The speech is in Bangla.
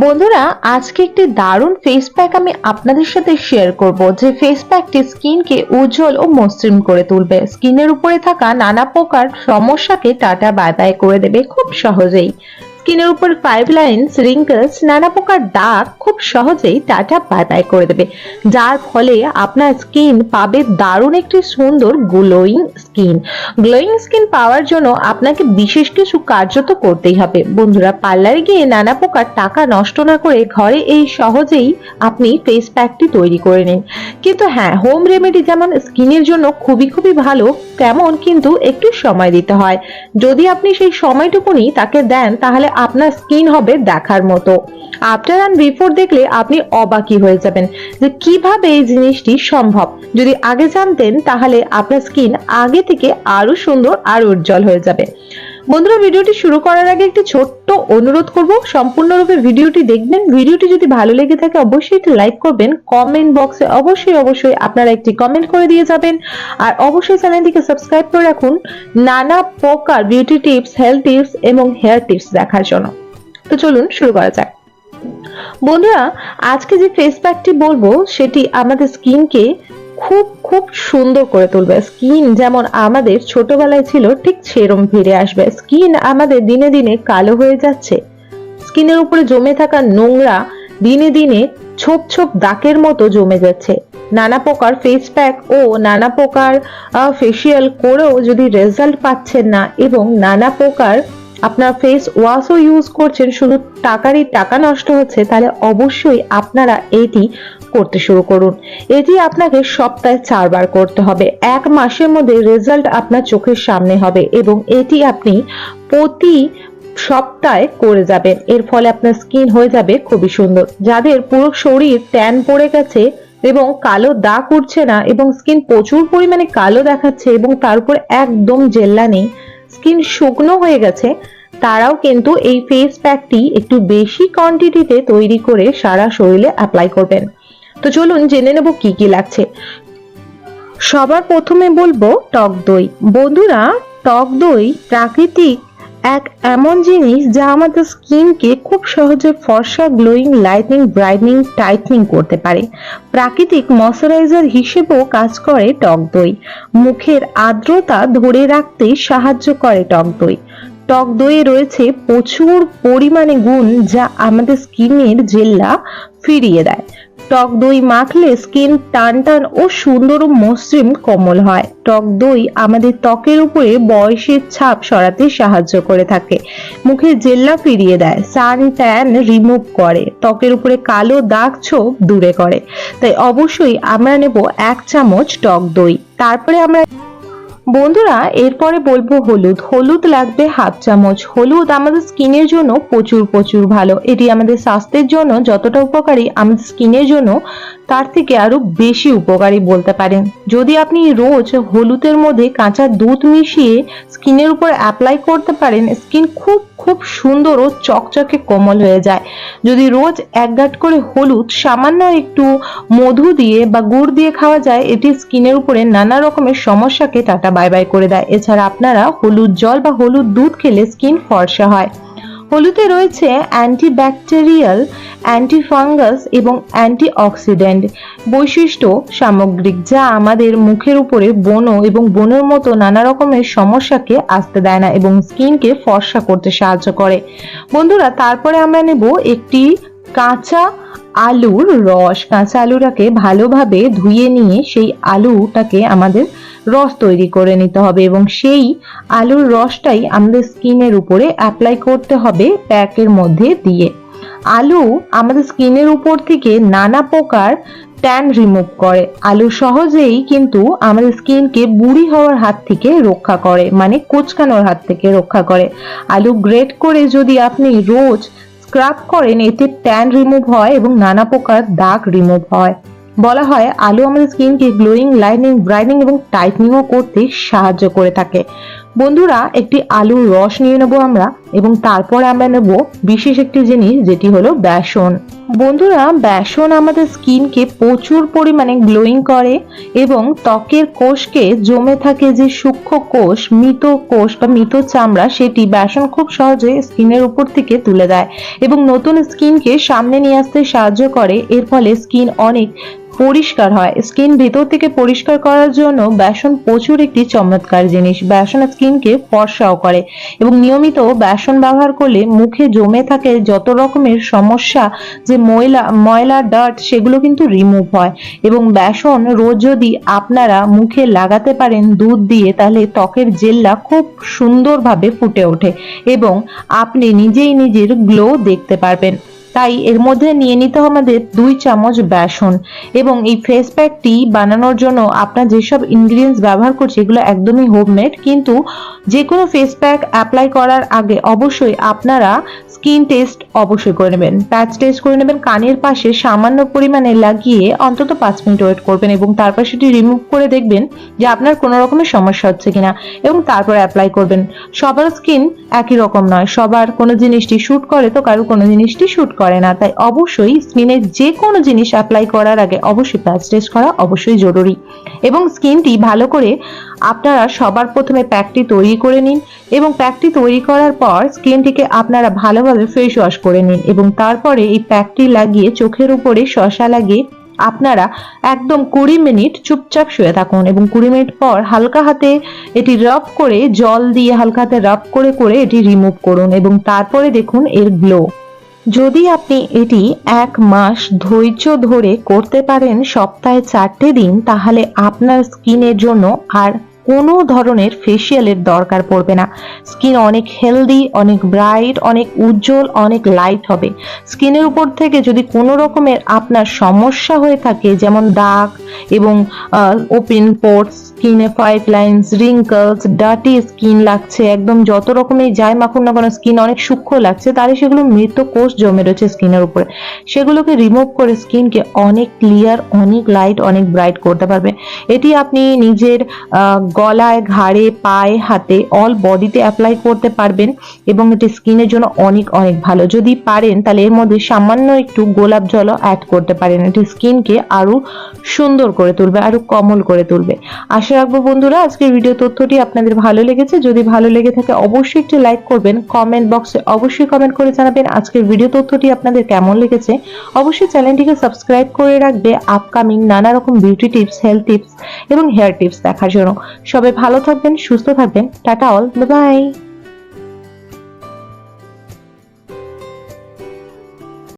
বন্ধুরা, আজকে একটি দারুণ ফেস প্যাক আমি আপনাদের সাথে শেয়ার করব, যে ফেস প্যাকটি স্কিনকে উজ্জ্বল ও মসৃণ করে তুলবে। স্কিনের উপরে থাকা নানা প্রকার সমস্যাকে টাটা বাই বাই করে দেবে খুব সহজেই। স্কিনের উপর ফাইভ লাইন্স রিঙ্কলস নানা প্রকার দাগ খুব সহজেই টাটা বাই বাই করে দেবে। যার ফলে আপনার স্কিন পাবে দারুণ একটি সুন্দর গ্লোয়িং স্কিন গ্লোয়িং স্কিন পাওয়ার জন্য আপনাকে বিশেষ কিছু কার্য তো করতেই হবে। বন্ধুরা পার্লারে গিয়ে নানা প্রকার টাকা নষ্ট না করে ঘরে এই সহজেই আপনি ফেস প্যাকটি তৈরি করে নিন। কিন্তু হ্যাঁ হোম রেমেডি যেমন স্কিনের জন্য খুবই খুবই ভালো, তেমন কিন্তু একটু সময় দিতে হয়। যদি আপনি সেই সময়টুকুনি তাকে দেন, তাহলে আপনার স্কিন হবে দেখার মতো। আফটার অ্যান্ড বিফোর দেখলে আপনি অবাকি হয়ে যাবেন যে কীভাবে এই জিনিসটি সম্ভব। যদি আগে জানতেন তাহলে আপনার স্কিন আগে থেকে আরও সুন্দর, আর উজ্জ্বল হয়ে যাবে। বন্ধুরা, ভিডিওটি শুরু করার আগে একটি ছোট্ট অনুরোধ করব। সম্পূর্ণরূপে ভিডিওটি দেখবেন। ভিডিওটি যদি ভালো লেগে থাকে, অবশ্যই একটি লাইক করবেন। কমেন্ট বক্সে অবশ্যই অবশ্যই আপনারা একটি কমেন্ট করে দিয়ে যাবেন। আর অবশ্যই চ্যানেলটিকে সাবস্ক্রাইব করে রাখুন। নানা প্রকার বিউটি টিপস, হেলথ টিপস এবং হেয়ার টিপস দেখার জন্য। তো চলুন শুরু করা যাক। বন্ধুরা, আজকে যে ফেস প্যাকটি বলব, সেটি আমাদের স্কিনকে খুব খুব সুন্দর করে তুলবে। স্কিন যেমন আমাদের ছোটবেলায় ছিল, ঠিক সেরম ফিরে আসবে। স্কিন আমাদের দিনে দিনে কালো হয়ে যাচ্ছে। স্কিনের উপরে জমে থাকা নোংরা দিনে দিনে ছোপ ছোপ দাগের মতো জমে যাচ্ছে। নানা প্রকার ফেস প্যাক ও নানা প্রকার ফেসিয়াল করেও যদি রেজাল্ট পাচ্ছেন না এবং নানা প্রকার আপনার ফেস ওয়াশও ইউজ করছেন, শুধু টাকারই টাকা নষ্ট হচ্ছে, তাহলে অবশ্যই আপনারা এটি করতে শুরু করুন। এটি আপনাকে সপ্তাহে চারবার করতে হবে। এক মাসের মধ্যে রেজাল্ট আপনার চোখের সামনে হবে এবং এটি আপনি প্রতি সপ্তাহে করে যাবেন। এর ফলে আপনার স্কিন হয়ে যাবে খুবই সুন্দর। যাদের পুরো শরীর ট্যান পড়ে গেছে এবং কালো দাগ উঠছে না এবং স্কিন প্রচুর পরিমাণে কালো দেখাচ্ছে এবং তার উপর একদম জেল্লা নেই স্কিন শুকনো হয়ে গেছে, তারাও কিন্তু এই ফেস প্যাকটি একটু বেশি কোয়ান্টিটিতে তৈরি করে সারা শরীরে অ্যাপ্লাই করবেন। তো চলুন জেনে নেব কি কি লাগছে। সবার প্রথমে বলব টক দই। বন্ধুরা, টক দই প্রাকৃতিক এক এমন জিনিস যা আমাদের স্কিনকে খুব সহজে ফর্সা, গ্লোয়িং লাইটনিং ব্রাইটনিং, টাইটনিং করতে পারে। প্রাকৃতিক ময়শ্চারাইজার হিসেবেও কাজ করে টক দই। মুখের আর্দ্রতা ধরে রাখতে সাহায্য করে টক দই। টক দইয়ে রয়েছে প্রচুর পরিমাণে গুণ যা আমাদের স্কিনের জেল্লা ফিরিয়ে দেয়। টক দই মাখলে স্কিন টান টান ও সুন্দর ও মসৃণ কোমল হয়। টক দই আমাদের ত্বকের উপরে বয়সের ছাপ সরাতে সাহায্য করে থাকে। মুখে জেল্লা ফিরিয়ে দেয়, সান ট্যান রিমুভ করে, ত্বকের উপরে কালো দাগ ছোপ দূরে করে। তাই অবশ্যই আমরা নেব এক চামচ টক দই। তারপরে আমরা বন্ধুরা, এরপরে বলব হলুদ। হলুদ লাগবে হাফ চামচ। হলুদ আমাদের স্কিনের জন্য প্রচুর প্রচুর ভালো। এটি আমাদের স্বাস্থ্যের জন্য যতটা উপকারী, আমাদের স্কিনের জন্য তার থেকে আরও বেশি উপকারী বলতে পারেন। যদি আপনি রোজ হলুদের মধ্যে কাঁচা দুধ মিশিয়ে স্কিনের উপর অ্যাপ্লাই করতে পারেন, স্কিন খুব খুব সুন্দর ও চকচকে কোমল হয়ে যায়। যদি রোজ এক গাঁট করে হলুদ, সামান্য একটু মধু দিয়ে বা গুড় দিয়ে খাওয়া যায়, এটি স্কিনের উপরে নানা রকমের সমস্যাকে টাটা বাই বাই করে দেয়। এছাড়া আপনারা হলুদ জল বা হলুদ দুধ খেলে স্কিন ফর্সা হয়। হলুদে রয়েছে অ্যান্টিব্যাকটেরিয়াল, অ্যান্টিফাঙ্গাস এবং অ্যান্টিঅক্সিডেন্ট বৈশিষ্ট্য সামগ্রিক যা আমাদের মুখের উপরে বনো এবং বনের মতো নানা রকমের সমস্যাকে আসতে দেয় না এবং স্কিনকে ফর্সা করতে সাহায্য করে। বন্ধুরা, তারপরে আমরা নেব একটি কাঁচা আলুর রস, কাঁচা আলুটাকে ভালোভাবে ধুয়ে নিয়ে সেই আলুটাকে আমাদের রস তৈরি করে নিতে হবে এবং সেই আলুর রসটাই আমাদের স্কিনের উপরে অ্যাপ্লাই করতে হবে প্যাকের মধ্যে দিয়ে। আলু আমাদের স্কিনের উপর থেকে নানা প্রকার ট্যান রিমুভ করে। আলু সহজেই কিন্তু আমাদের স্কিনকে বুড়ি হওয়ার হাত থেকে রক্ষা করে মানে কোচকানোর হাত থেকে রক্ষা করে। আলু গ্রেট করে যদি আপনি রোজ স্ক্রাব করেন, এতে ট্যান রিমুভ হয় এবং নানা প্রকার দাগ রিমুভ হয়। বলা হয়, আলু আমাদের স্কিনকে গ্লোয়িং লাইনিং ব্রাইনিং এবং টাইটনিংও করতে সাহায্য করে থাকে। বন্ধুরা, একটি আলুর রস নিয়ে নেব আমরা এবং তারপরে আমরা নেব বিশেষ একটি জিনিস, যেটি হলো বেসন। বন্ধুরা, বেসন আমাদের স্কিনকে প্রচুর পরিমাণে গ্লোয়িং করে এবং ত্বকের কোষকে জমে থাকে যে সূক্ষ্ম কোষ, মৃত কোষ বা মৃত চামড়া, সেটি বেসন খুব সহজে স্কিনের উপর থেকে তুলে দেয় এবং নতুন স্কিনকে সামনে নিয়ে আসতে সাহায্য করে। এর ফলে স্কিন অনেক পরিষ্কার হয়। স্কিন ভেতর থেকে পরিষ্কার করার জন্য বেসন প্রচুর একটি চমৎকার জিনিস। বেসন স্কিনকে ফর্সাও করে এবং নিয়মিত বেসন ব্যবহার করলে মুখে জমে থাকে যত রকমের সমস্যা যে ময়লা ময়লা ডার্ট সেগুলো কিন্তু রিমুভ হয়। এবং বেসন রোজ যদি আপনারা মুখে লাগাতে পারেন দুধ দিয়ে, তাহলে ত্বকের জেল্লা খুব সুন্দরভাবে ফুটে ওঠে এবং আপনি নিজেই নিজের গ্লো দেখতে পারবেন। তাই এর মধ্যে নিয়ে নিতে হবে আমাদের দুই চামচ বেসন এবং এই ফেস প্যাকটি বানানোর জন্য আপনার যেসব ইনগ্রিডিয়েন্টস ব্যবহার করছে, এগুলো একদমই হোমমেড কিন্তু যে কোনো ফেস প্যাক অ্যাপ্লাই করার আগে অবশ্যই আপনারা স্কিন টেস্ট অবশ্যই করে নেবেন। প্যাচ টেস্ট করে নেবেন, কানের পাশে সামান্য পরিমাণে লাগিয়ে অন্তত পাঁচ মিনিট ওয়েট করবেন এবং তারপর সেটি রিমুভ করে দেখবেন যে আপনার কোনো রকমের সমস্যা হচ্ছে কিনা এবং তারপর অ্যাপ্লাই করবেন। সবার স্কিন একই রকম নয়, সবার কোনো জিনিসটি শ্যুট করে তো কারও কোনো জিনিসটি শ্যুট করে না, তাই অবশ্যই স্কিনের যে কোনো জিনিস অ্যাপ্লাই করার আগে অবশ্যই প্যাচ টেস্ট করা অবশ্যই জরুরি। এবং স্কিনটি ভালো করে আপনারা সবার প্রথমে প্যাকটি তৈরি করে নিন এবং প্যাকটি তৈরি করার পর স্কিনটিকে আপনারা ভালোভাবে ফেস ওয়াশ করে নিন এবং তারপরে এই প্যাকটি লাগিয়ে চোখের উপরে শশা লাগিয়ে আপনারা একদম কুড়ি মিনিট চুপচাপ শুয়ে থাকুন এবং কুড়ি মিনিট পর হালকা হাতে এটি রাব করে জল দিয়ে হালকা হাতে রাব করে করে এটি রিমুভ করুন এবং তারপরে দেখুন এর গ্লো যদি আপনি এটি এক মাস ধৈর্য ধরে করতে পারেন সপ্তাহে চারটে দিন, তাহলে আপনার স্কিনের জন্য আর কোনো ধরনের ফেসিয়ালের দরকার পড়বে না। স্কিন অনেক হেলদি অনেক ব্রাইট অনেক উজ্জ্বল, অনেক লাইট হবে। স্কিনের উপর থেকে যদি কোনো রকমের আপনার সমস্যা হয়ে থাকে, যেমন দাগ এবং ওপেন পোর্টস স্কিনে fine lines wrinkles dirty skin লাগছে, একদম যত রকমের যাই মাখুন না কোনো স্কিন অনেক সূক্ষ্ম লাগছে, তাহলে সেগুলো মৃত কোষ জমে রয়েছে স্কিনের উপরে। সেগুলোকে রিমুভ করে স্কিনকে অনেক ক্লিয়ার অনেক লাইট অনেক ব্রাইট করতে পারবে। এটি আপনি নিজের গলায়, ঘাড়ে, পায়ে, হাতে অল বডিতে অ্যাপ্লাই করতে পারবেন এবং এটি স্কিনের জন্য অনেক অনেক ভালো। যদি পারেন, তাহলে এর মধ্যে সামান্য একটু গোলাপ জলও অ্যাড করতে পারেন। এটি স্কিনকে আরও সুন্দর করে তুলবে আরও কমল করে তুলবে। আশা রাখব বন্ধুরা, আজকের ভিডিও তথ্যটি আপনাদের ভালো লেগেছে। যদি ভালো লেগে থাকে, অবশ্যই একটি লাইক করবেন। কমেন্ট বক্সে অবশ্যই কমেন্ট করে জানাবেন আজকের ভিডিও তথ্যটি আপনাদের কেমন লেগেছে। অবশ্যই চ্যানেলটিকে সাবস্ক্রাইব করে রাখবে আপকামিং নানা রকম বিউটি টিপস হেলথ টিপস এবং হেয়ার টিপস দেখার জন্য। সবাই ভালো থাকবেন সুস্থ থাকবেন টাটা অল বাই